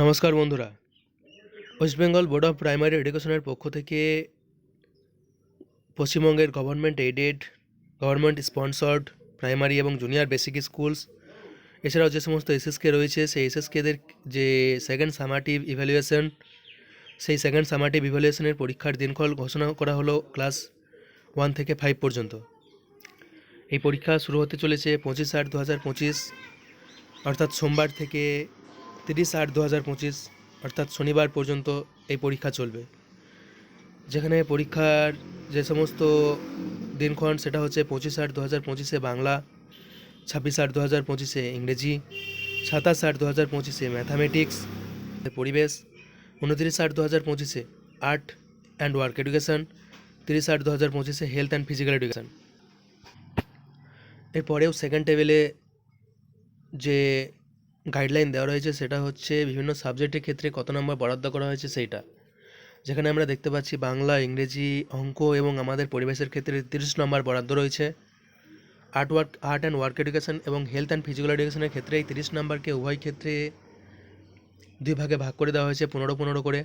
নমস্কার বন্ধুরা। West Bengal board of primary এডুকেশনের পক্ষ থেকে পশ্চিমবঙ্গের government aided government sponsored primary এবং জুনিয়র বেসিক স্কুলস এছাড়াও যে সমস্ত এসএসকে রয়েছে, সেই এসএসকেদের যে সেকেন্ড সামাটিভ ইভ্যালুয়েশন সেই সেকেন্ড সামাটিভ ইভ্যালুয়েশনের পরীক্ষার দিনক্ষণ ঘোষণা করা হলো ক্লাস ওয়ান থেকে ফাইভ পর্যন্ত। এই পরীক্ষা শুরু হতে চলেছে পঁচিশ আট দু হাজার পঁচিশ, অর্থাৎ সোমবার থেকে তিরিশ আট দু হাজার পঁচিশ, অর্থাৎ শনিবার পর্যন্ত এই পরীক্ষা চলবে। যেখানে পরীক্ষার যে সমস্ত দিনক্ষণ, সেটা হচ্ছে পঁচিশ আট দু হাজার পঁচিশে বাংলা, ছাব্বিশ আট দু হাজার পঁচিশে ইংরেজি, সাতাশ আট দু হাজার পঁচিশে ম্যাথামেটিক্স, পরিবেশ, উনতিরিশ আট দু হাজার পঁচিশে আর্ট অ্যান্ড ওয়ার্ক এডুকেশন, তিরিশ আট দু হাজার পঁচিশে হেলথ অ্যান্ড ফিজিক্যাল এডুকেশন। এরপরেও সেকেন্ড টেবিলে যে গাইডলাইন দেওয়া রয়েছে সেটা হচ্ছে বিভিন্ন সাবজেক্টের ক্ষেত্রে কত নম্বর বরাদ্দ করা হয়েছে সেইটা। যেখানে আমরা দেখতে পাচ্ছি বাংলা, ইংরেজি, অঙ্ক এবং আমাদের পরিবেশের ক্ষেত্রে তিরিশ নম্বর বরাদ্দ রয়েছে। Art work art and work education এবং হেলথ অ্যান্ড ফিজিক্যাল এডুকেশনের ক্ষেত্রে এই তিরিশ নম্বরকে উভয় ক্ষেত্রে দুই ভাগে ভাগ করে দেওয়া হয়েছে পনেরো পনেরো করে।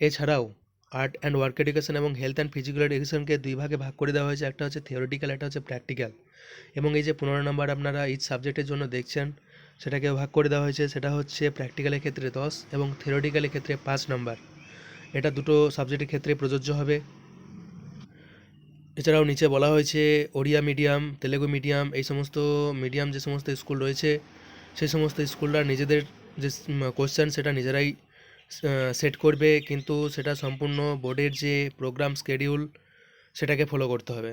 এছাড়াও আর্ট অ্যান্ড ওয়ার্ক এডুকেশন এবং হেলথ অ্যান্ড ফিজিক্যাল এডুকেশনকে দুই ভাগে ভাগ করে দেওয়া হয়েছে। একটা হচ্ছে থিওরিটিক্যাল একটা হচ্ছে প্র্যাকটিক্যাল এবং এই যে পনেরো নম্বর আপনারা ইচ সাবজেক্টের জন্য দেখছেন সেটাকে ভাগ করে দেওয়া হয়েছে, সেটা হচ্ছে প্র্যাকটিক্যালের ক্ষেত্রে দশ এবং থিওরিটিক্যালের ক্ষেত্রে পাঁচ নম্বর এটা দুটো সাবজেক্টের ক্ষেত্রে প্রযোজ্য হবে। এছাড়াও নিচে বলা হয়েছে ওড়িয়া মিডিয়াম তেলেগু মিডিয়াম এই সমস্ত মিডিয়াম যে সমস্ত স্কুল রয়েছে, সেই সমস্ত স্কুলরা নিজেদের যে কোশ্চেন সেটা নিজেরাই সেট করবে, কিন্তু সেটা সম্পূর্ণ বোর্ডের যে প্রোগ্রাম স্কেডিউল সেটাকে ফলো করতে হবে।